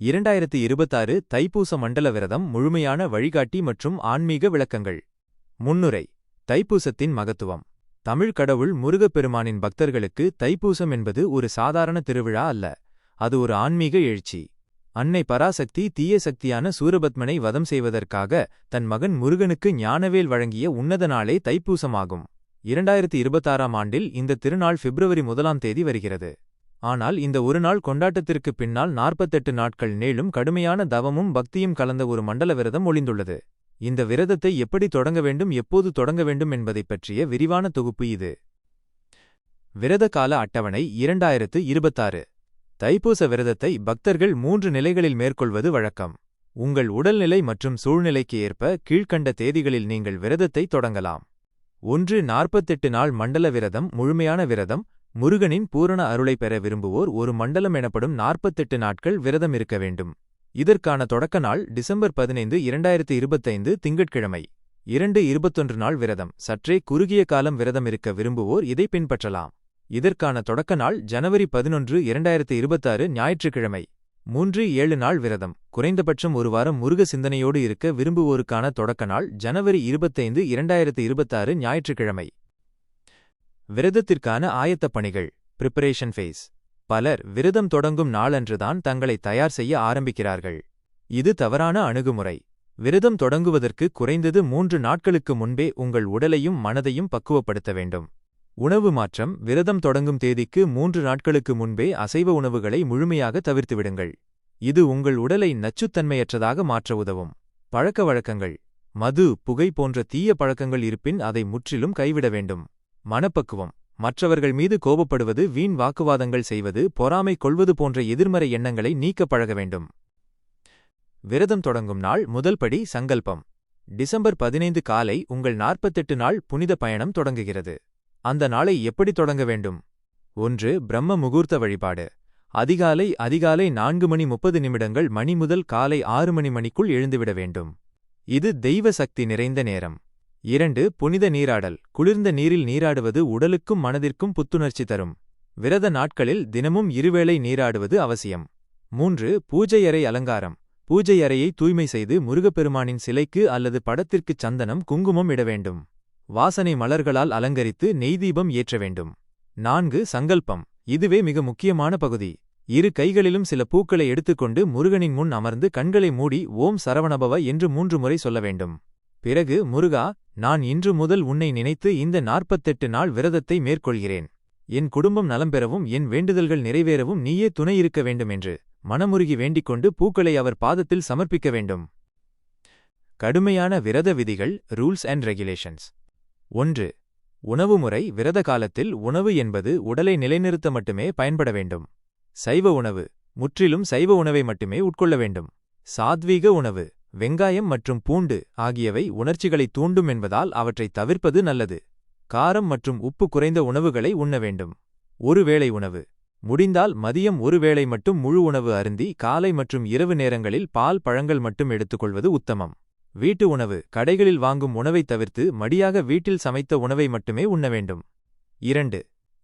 இரண்டாயிரத்து இருபத்தாறு தைப்பூச மண்டல விரதம் முழுமையான வழிகாட்டி மற்றும் ஆன்மீக விளக்கங்கள். முன்னுரை தைப்பூசத்தின் மகத்துவம். தமிழ் கடவுள் முருகப்பெருமானின் பக்தர்களுக்கு தைப்பூசம் என்பது ஒரு சாதாரண திருவிழா அல்ல அது ஒரு ஆன்மீக எழுச்சி. அன்னை பராசக்தி தீய சக்தியான சூரபத்மனை வதம் செய்வதற்காக தன் மகன் முருகனுக்கு ஞானவேல் வழங்கிய உன்னத நாளே தைப்பூசமாகும். இரண்டாயிரத்து இருபத்தாறாம் ஆண்டில் இந்த திருநாள் பிப்ரவரி முதலாம் தேதி வருகிறது. ஆனால் இந்த ஒரு நாள் கொண்டாட்டத்திற்குப் பின்னால் நாற்பத்தெட்டு நாட்கள் நீளும் கடுமையான தவமும் பக்தியும் கலந்த ஒரு மண்டல விரதம் ஒளிந்துள்ளது. இந்த விரதத்தை எப்படி தொடங்க வேண்டும் எப்போது தொடங்க வேண்டும் என்பதைப் பற்றிய விரிவான தொகுப்பு இது. விரத கால அட்டவணை இரண்டாயிரத்து இருபத்தாறு. தைப்பூச விரதத்தை பக்தர்கள் மூன்று நிலைகளில் மேற்கொள்வது வழக்கம். உங்கள் உடல்நிலை மற்றும் சூழ்நிலைக்கு ஏற்ப கீழ்க்கண்ட தேதிகளில் நீங்கள் விரதத்தை தொடங்கலாம். ஒன்று நாற்பத்தெட்டு நாள் மண்டல விரதம் முழுமையான விரதம் முருகனின் பூரண அருளை பெற விரும்புவோர் ஒரு மண்டலம் எனப்படும் நாற்பத்தெட்டு நாட்கள் விரதம் இருக்க வேண்டும். இதற்கான தொடக்க நாள் டிசம்பர் பதினைந்து இரண்டாயிரத்து இருபத்தைந்து திங்கட்கிழமை. இரண்டு இருபத்தொன்று நாள் விரதம். சற்றே குறுகிய காலம் விரதம் இருக்க விரும்புவோர் இதை பின்பற்றலாம். இதற்கான தொடக்க நாள் ஜனவரி பதினொன்று இரண்டாயிரத்து இருபத்தாறு ஞாயிற்றுக்கிழமை. மூன்று ஏழு நாள் விரதம். குறைந்தபட்சம் ஒரு வாரம் முருக சிந்தனையோடு இருக்க விரும்புவோருக்கான தொடக்க நாள் ஜனவரி இருபத்தைந்து இரண்டாயிரத்து இருபத்தாறு ஞாயிற்றுக்கிழமை. விரதத்திற்கான ஆயத்தப் பணிகள் ப்ரிப்பரேஷன் ஃபேஸ் பலர் விரதம் தொடங்கும் நாளன்றுதான் தங்களை தயார் செய்ய ஆரம்பிக்கிறார்கள். இது தவறான அணுகுமுறை. விரதம் தொடங்குவதற்கு குறைந்தது மூன்று நாட்களுக்கு முன்பே உங்கள் உடலையும் மனதையும் பக்குவப்படுத்த வேண்டும். உணவு மாற்றம் விரதம் தொடங்கும் தேதிக்கு மூன்று நாட்களுக்கு முன்பே அசைவ உணவுகளை முழுமையாக தவிர்த்துவிடுங்கள். இது உங்கள் உடலை நச்சுத்தன்மையற்றதாக மாற்ற உதவும். பழக்க வழக்கங்கள் மது புகை போன்ற தீய பழக்கங்கள் இருப்பின் அதை முற்றிலும் கைவிட வேண்டும். மனப்பக்குவம். மற்றவர்கள் மீது கோபப்படுவது வீண் வாக்குவாதங்கள் செய்வது பொறாமை கொள்வது போன்ற எதிர்மறை எண்ணங்களை நீக்க பழக வேண்டும். விரதம் தொடங்கும் நாள் முதல் படி சங்கல்பம். டிசம்பர் பதினைந்து காலை உங்கள் நாற்பத்தெட்டு நாள் புனித பயணம் தொடங்குகிறது. அந்த நாளை எப்படி தொடங்க வேண்டும்? ஒன்று பிரம்ம முகூர்த்த வழிபாடு. அதிகாலை அதிகாலை நான்கு மணி முப்பது நிமிடங்கள் மணி முதல் காலை ஆறு மணி மணிக்குள் எழுந்துவிட வேண்டும். இது தெய்வ சக்தி நிறைந்த நேரம். இரண்டு புனித நீராடல். குளிர்ந்த நீரில் நீராடுவது உடலுக்கும் மனதிற்கும் புத்துணர்ச்சி தரும். விரத நாட்களில் தினமும் இருவேளை நீராடுவது அவசியம். மூன்று பூஜையறை அலங்காரம். பூஜையறையை தூய்மை செய்து முருகப்பெருமானின் சிலைக்கு அல்லது படத்திற்குச் சந்தனம் குங்குமம் இட வேண்டும். வாசனை மலர்களால் அலங்கரித்து நெய்தீபம் ஏற்ற வேண்டும். நான்கு சங்கல்பம். இதுவே மிக முக்கியமான பகுதி. இரு கைகளிலும் சில பூக்களை எடுத்துக்கொண்டு முருகனின் முன் அமர்ந்து கண்களை மூடி ஓம் சரவணபவ என்று மூன்று முறை சொல்ல வேண்டும். பிறகு முருகா நான் இன்று முதல் உன்னை நினைத்து இந்த நாற்பத்தெட்டு நாள் விரதத்தை மேற்கொள்கிறேன். என் குடும்பம் நலம் பெறவும் என் வேண்டுதல்கள் நிறைவேறவும் நீயே துணை இருக்க வேண்டும் என்று மனமுருகி வேண்டிக் கொண்டு பூக்களை அவர் பாதத்தில் சமர்ப்பிக்க வேண்டும். கடுமையான விரத விதிகள் ரூல்ஸ் அண்ட் ரெகுலேஷன்ஸ். ஒன்று உணவு முறை விரத காலத்தில் உணவு என்பது உடலை நிலைநிறுத்த மட்டுமே பயன்பட வேண்டும். சைவ உணவு முற்றிலும் சைவ உணவை மட்டுமே உட்கொள்ள வேண்டும். சாத்வீக உணவு வெங்காயம் மற்றும் பூண்டு ஆகியவை உணர்ச்சிகளை தூண்டும் என்பதால் அவற்றை தவிர்ப்பது நல்லது. காரம் மற்றும் உப்பு குறைந்த உணவுகளை உண்ண வேண்டும். ஒருவேளை உணவு. முடிந்தால் மதியம் ஒருவேளை மட்டும் முழு உணவு அருந்தி காலை மற்றும் இரவு நேரங்களில் பால் பழங்கள் மட்டும் எடுத்துக்கொள்வது உத்தமம். வீட்டு உணவு. கடைகளில் வாங்கும் உணவைத் தவிர்த்து மடியாக வீட்டில் சமைத்த உணவை மட்டுமே உண்ண வேண்டும். இரண்டு.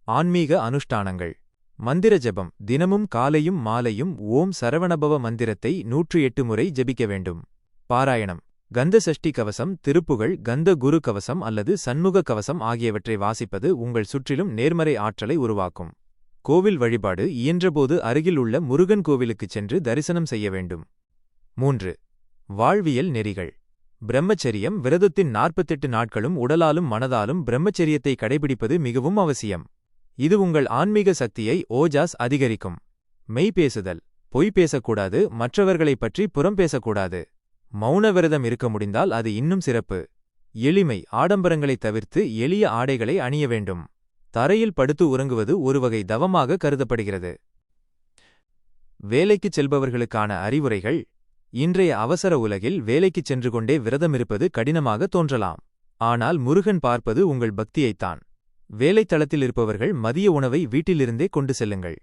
ஆன்மீக அனுஷ்டானங்கள். மந்திர ஜெபம். தினமும் காலையும் மாலையும் ஓம் சரவணபவ மந்திரத்தை நூற்று எட்டு முறை ஜபிக்க வேண்டும். பாராயணம். கந்த சஷ்டி கவசம் திருப்புகள் கந்த குரு கவசம் அல்லது சண்முக கவசம் ஆகியவற்றை வாசிப்பது உங்கள் சுற்றிலும் நேர்மறை ஆற்றலை உருவாக்கும். கோவில் வழிபாடு இயன்றபோது அருகில் உள்ள முருகன் கோவிலுக்குச் சென்று தரிசனம் செய்ய வேண்டும். மூன்று. வாழ்வியல் நெறிகள். பிரம்மச்சரியம் விரதத்தின் நாற்பத்தெட்டு நாட்களும் உடலாலும் மனதாலும் பிரம்மச்சரியத்தை கடைபிடிப்பது மிகவும் அவசியம். இது உங்கள் ஆன்மீக சக்தியை ஓஜாஸ் அதிகரிக்கும். மெய் பேசுதல். பொய் பேசக்கூடாது. மற்றவர்களைப் பற்றி புறம் பேசக்கூடாது. மௌன விரதம் இருக்க முடிந்தால் அது இன்னும் சிறப்பு. எளிமை ஆடம்பரங்களைத் தவிர்த்து எளிய ஆடைகளை அணிய வேண்டும். தரையில் படுத்து உறங்குவது ஒரு வகை தவமாக கருதப்படுகிறது. வேலைக்குச் செல்பவர்களுக்கான அறிவுரைகள் இன்றைய அவசர உலகில் வேலைக்குச் சென்று கொண்டே விரதமிருப்பது கடினமாக தோன்றலாம். ஆனால் முருகன் பார்ப்பது உங்கள் பக்தியைத்தான். வேலைத்தளத்தில் இருப்பவர்கள் மதிய உணவை வீட்டிலிருந்தே கொண்டு செல்லுங்கள்.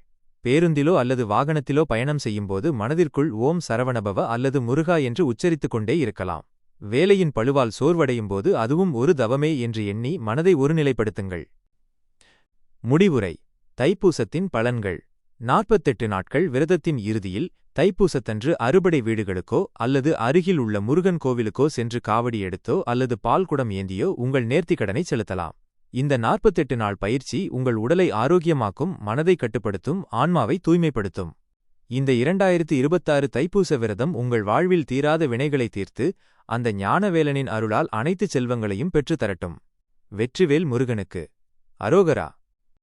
பேருந்திலோ அல்லது வாகனத்திலோ பயணம் செய்யும்போது மனதிற்குள் ஓம் சரவணபவ அல்லது முருகா என்று உச்சரித்துக் கொண்டே இருக்கலாம். வேலையின் பழுவால் சோர்வடையும்போது அதுவும் ஒரு தவமே என்று எண்ணி மனதை ஒருநிலைப்படுத்துங்கள். முடிவுரை. தைப்பூசத்தின் பலன்கள். நாற்பத்தெட்டு நாட்கள் விரதத்தின் இறுதியில் தைப்பூசத்தன்று அறுபடை வீடுகளுக்கோ அல்லது அருகில் உள்ள முருகன் கோவிலுக்கோ சென்று காவடி எடுத்தோ அல்லது பால்குடம் ஏந்தியோ உங்கள் நேர்த்திக்கடனை செலுத்தலாம். இந்த நாற்பத்தெட்டு நாள் பயிற்சி உங்கள் உடலை ஆரோக்கியமாக்கும் மனதை கட்டுப்படுத்தும் ஆன்மாவை தூய்மைப்படுத்தும். இந்த இரண்டாயிரத்து இருபத்தாறு தைப்பூச விரதம் உங்கள் வாழ்வில் தீராத வினைகளை தீர்த்து அந்த ஞானவேலனின் அருளால் அனைத்து செல்வங்களையும் பெற்றுத்தரட்டும். வெற்றிவேல் முருகனுக்கு. அரோகரா.